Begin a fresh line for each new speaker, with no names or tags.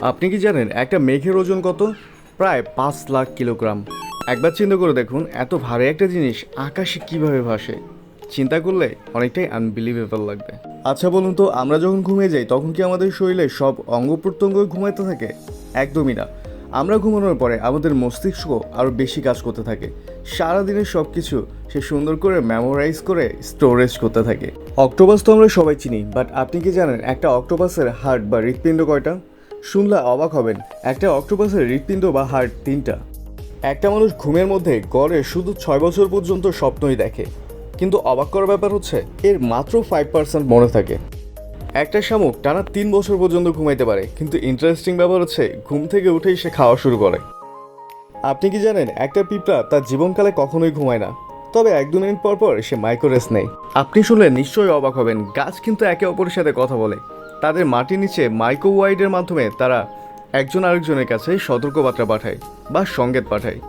আপনি কি জানেন একটা মেঘের ওজন কত? প্রায় পাঁচ লাখ কিলোগ্রাম। একবার চিন্তা করে দেখুন এত ভারী একটা জিনিস আকাশে কীভাবে ভাসে। চিন্তা করলে অনেকটাই আনবিলিভেবল লাগবে। আচ্ছা বলুন তো, আমরা যখন ঘুমিয়ে যাই, তখন কি আমাদের শরীরে সব অঙ্গ প্রত্যঙ্গ ঘুমাইতে থাকে? একদমই না। আমরা ঘুমানোর পরে আমাদের মস্তিষ্ক আরও বেশি কাজ করতে থাকে। সারাদিনের সব কিছু সে সুন্দর করে মেমোরাইজ করে স্টোরেজ করতে থাকে। অক্টোপাস তো আমরা সবাই চিনি বাট আপনি কি জানেন একটা অক্টোপাসের হার্ট বা হৃৎপিণ্ড কয়টা? শুনলে অবাক হবেন, একটা অক্টোপাসের হৃৎপিণ্ড বা হার্ট তিনটা। একটা মানুষ ঘুমের মধ্যে গড়ে শুধু ছয় বছর পর্যন্ত স্বপ্নই দেখে, কিন্তু অবাক করার ব্যাপার হচ্ছে, এর মাত্র ফাইভ পার্সেন্ট মনে থাকে। একটা শামুক টানা তিন বছর পর্যন্ত ঘুমাইতে পারে, কিন্তু ইন্টারেস্টিং ব্যাপার হচ্ছে, ঘুম থেকে উঠেই সে খাওয়া শুরু করে। আপনি কি জানেন, একটা পিঁপড়া তার জীবনকালে কখনোই ঘুমায় না, তবে এক দু মিনিট পর পর সে মাইক্রোরেস নেই আপনি শুনলে নিশ্চয়ই অবাক হবেন, গাছ কিন্তু একে অপরের সাথে কথা বলে। তাদের মাটির নিচে মাইক্রোওয়াইডের মাধ্যমে তারা একজন আরেকজনের কাছে সতর্কবার্তা পাঠায় বা সংকেত পাঠায়।